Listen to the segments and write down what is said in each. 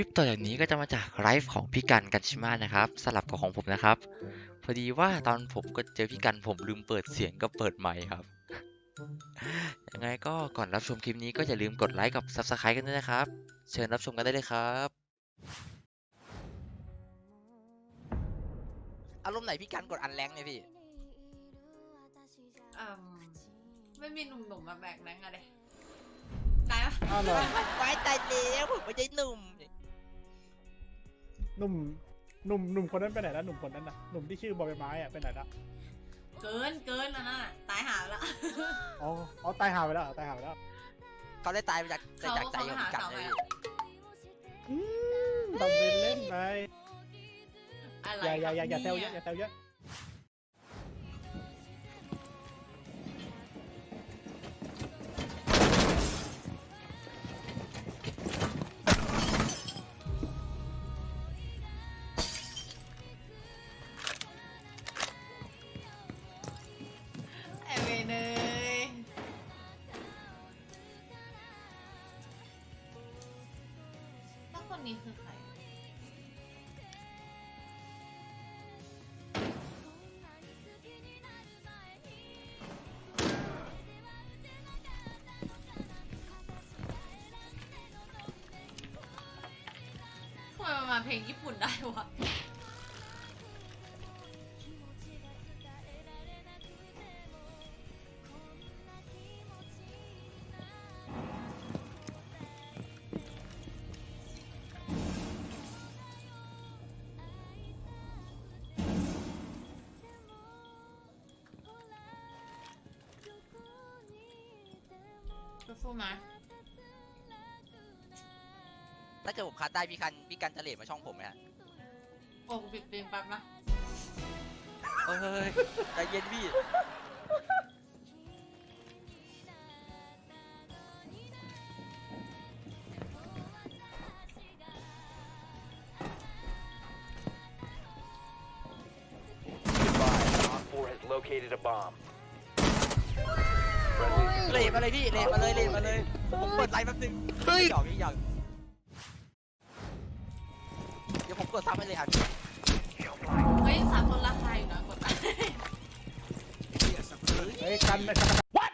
ลิปต่อจากนี้ก็จะมาจากไลฟ์ของพี่กันกันชิมานะครับสลับกับของผมนะครับ พอดีว่าตอนผมก็เจอพี่กันผมลืมเปิดเสียงก็เปิดไมค์ครับ ยังไงก็ก่อนรับชมคลิปนี้ก็อย่าลืมกดไลค์กับ Subscribe กันด้วยนะครับ เชิญรับชมกันได้เลยครับ อารมณ์ไหนพี่กันกดอันแรงเนี่ยพี่อืมไม่มีหนุ่มๆมาแบกแรงอะเด็ได้ปะ อ้าวเหรอ ไว้ตายแล้วผมไม่ใช่หนุ่ม หนุ่มหนุ่มหนุ่มคนนั้นไปไหนแล้วหนุ่มคนนั้นน่ะหนุ่มที่ชื่อบอใบไม้อะไปไหนละเกินเกินอันนั้นอะตายหาแล้วอ๋ออ๋อตายหาไปแล้วเหรอตายหาไปแล้วเขาได้ตายไปจากจากจากใจของพี่กันเลยพี่ทำเป็นเล่นไปอะไรอย่าอย่าอย่าอย่าคแซรับวเยอะอย่าแซวเยอะ นี่คือใครทำไมมันมาเพลงญี่ปุ่นได้วะ สู้ๆนะถ้าเกิดผมคัดได้พี่กันพี่กันจะเลทมาช่องผมไหมฮะโอ้กูปิดเพลงแป๊บนะเฮ้ยใจเย็นพี่ เลทมาเลยพี่เลทมาเลยเลทมาเลยผมเปิดไลฟ์แป๊บนึงเฮ้ยหยอกนี่หยอกเดี๋ยวผมกดซับไปเลยอะพี่เฮ้ยสามคนราคาอยู่นะกดไปเฮ้ยกันนะวัด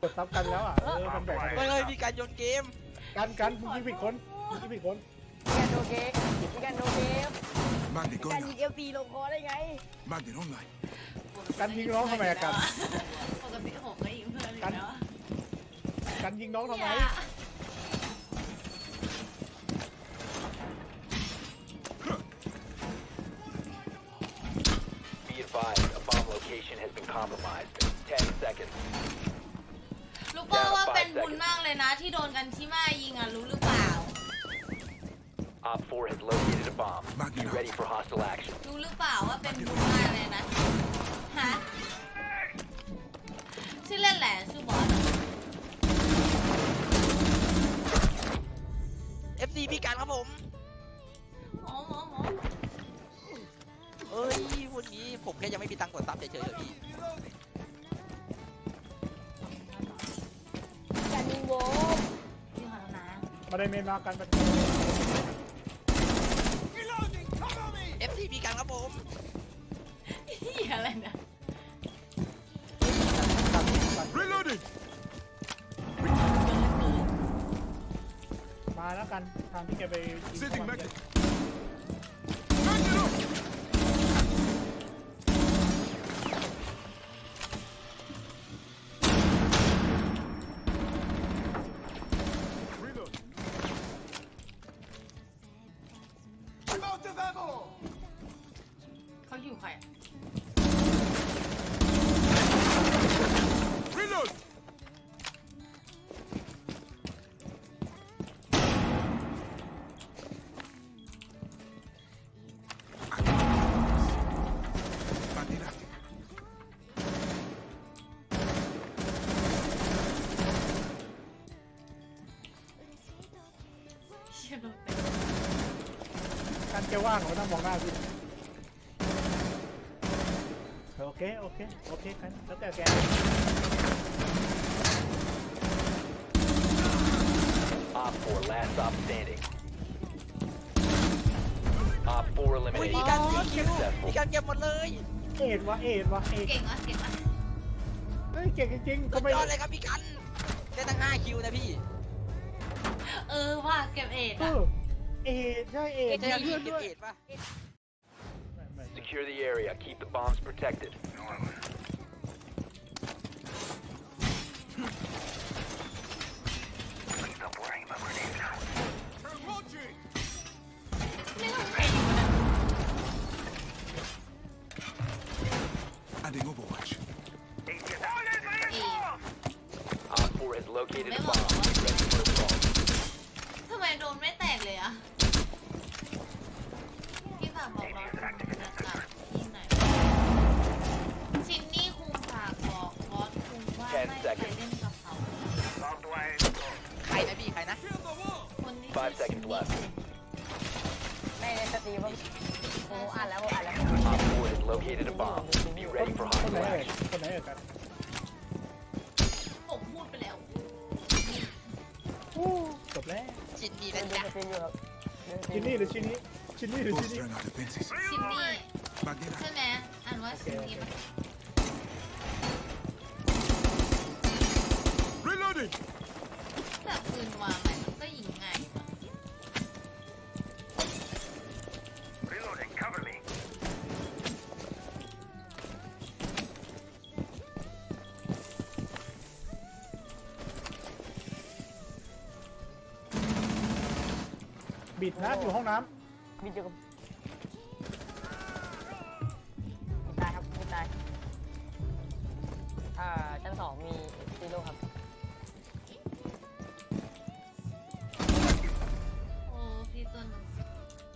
กดซับกันแล้วอะเออมันแบ่งกันเฮ้ยเฮ้ยพี่กันโยนเกมกันกันมึงยิงผิดคนมึงยิงผิดคนกันโอเคกันโอเค Magnet กัน going ยิง out. เอฟซีลงคอได้ไง Magnet online. กันยิงน้องทำไมอะกัน ปกติผมก็ยิงเพื่อนอยู่แล้วกันยิงน้องทำไม เนี่ย Be advised, a bomb location has been compromised. 10 seconds. รู้ป่าว่าเป็นบุญมากเลยนะ ที่โดนกันที่มายิงอะรู้หรือเปล่า Op 4 has located a bomb. Be Magnet ready for hostile action. รู้หรือเปล่าว่าเป็นบุญมากเลยนะฮะ ชื่อเล่นแหละชื่อบอสเอฟซีพี่กันครับผมหมอหมอหมอเอ้ยวันนี้ผมแค่ยังไม่มีตังค์กดซับเฉยๆเถอะพี่กันยิงโวมพี่ขอโทษนะมาได้เมนมากันมา กันทางที่แกไปยิง ชี่ยโดนเตะกันแกว่างเหรอนั่งมองหน้าพี่โอเค โอเค โอเคกันแล้วแต่แก Op 4, last stop standing. Op 4อุ้ย eliminated. พี่กันสี่คิว Successful. พี่กันเก็บหมดเลยเอ็ดวะเอ็ดวะเอ็ดเก่งอะเก่งอะเฮ้ยเก่งจริงๆสุทำดไมยอดเลยครับพี่กันได้ตั้งห้าคิวนะพี่ เออว่าเก็บเอ็ดเออะอเอ็ดใช่เอ็ดใช่มีพี่เพื่อนเก็บด้วยเอ็ดป่ะไม่ไม่ไม่ Secure the area. Keep the bombs protected. ชินนี่นะดูจ๊ะสตรีมอยู่ครับดูสตรีชิมนนี่หรือชินนี้ ชินนี่หรือชิน Bolstering นี่ our defenses. ชินนี่ Back it ใช่ไหมอ่านว่าชินนี่ปะ Reloading. แต่ปืนวางไหนมันก็ยิง บิดนะอยู่ห้องน้มีเจอกับมีตายครับมีตายอ่าชั้นสองมีซีโร่ครับโอ้พี่ต้น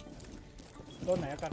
ำโดนไหนอะกัน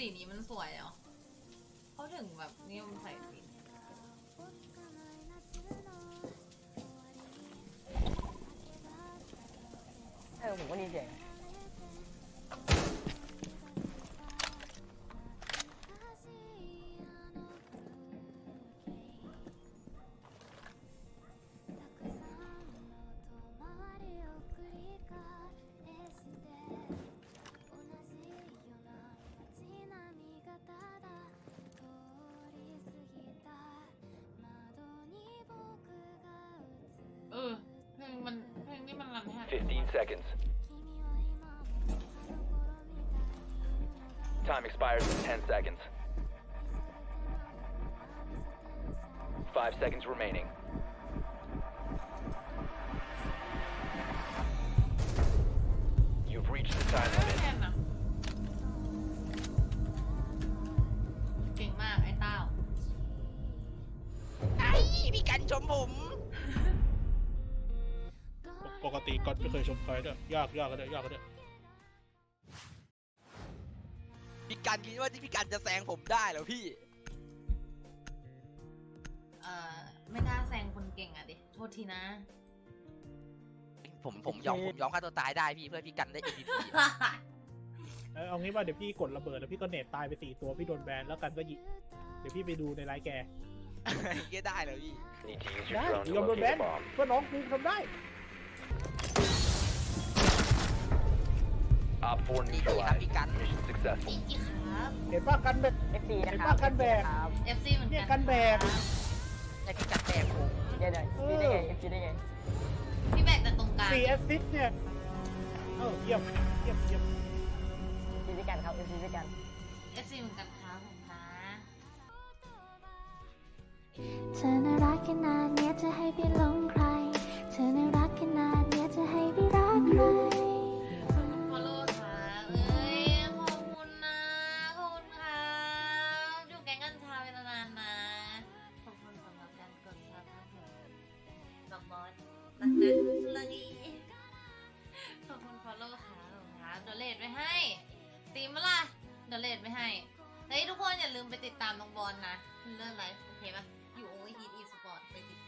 สีนี้มันสวยเนาะเขาถึงแบบนิยมใส่สีนี้เออผมก็ได้ยินเ seconds. Time expires in 10 seconds. 5 seconds remaining. You've reached the time ไม่ limit. แค่นะเก่งมากไอ้เต้า ไอ้พี่กันชมผม ปกติก่อนไม่เคยชมใครด้วยยากยากกันด้วยยากกันด้วยพี่กันคิดว่าที่พี่กันจะแซงผมได้เหรอพี่ เอ่อ ไม่กล้าแซงคนเก่งอะดิ โทษทีนะ ผมผมยอมผมยอมฆ่าตัวตายได้พี่เพื่อพี่กันได้ MVP เออเอางี้ว่าเดี๋ยวพี่กดระเบิดแล้วพี่ก็เน็ตตายไปสี่ตัวพี่โดนแบนแล้วกันก็ยิงเดี๋ยวพี่ไปดูในไลน์แก ก็ได้เหรอพี่ Need to use ได้ your drone to ยอมโดนแบ locate น a bomb. เพื่อนน้องกูทำได้ Op 4นี่ดีครับ neutralized. พี่กัน Mission จ successful. ริงๆครับ เห็นป่ะกันแบบ FC นะคเห็นรัปะบกันแบก ครับ FC เหมือนเนี่กัยนกันแบกครับให้พี่กันแบกผมเดี๋ยวเดี๋ยวพี่ได้ไงพี่ได้ไง พี่แบกแต่ตรงกลางสี่แอสซิสต์เนี่ยเออเยี่ยมเยี่ยมเยี่ยมพี่พิการครับพี่พิการเอฟซีเหมือนกันครับผมนะ เธอน่ารักขนาดเนี้ยจะให้ไปหลงใคร เธอน่ารักขนาดเนี้ยจะให้ไปรักใคร เฮ้ยทุกคนอย่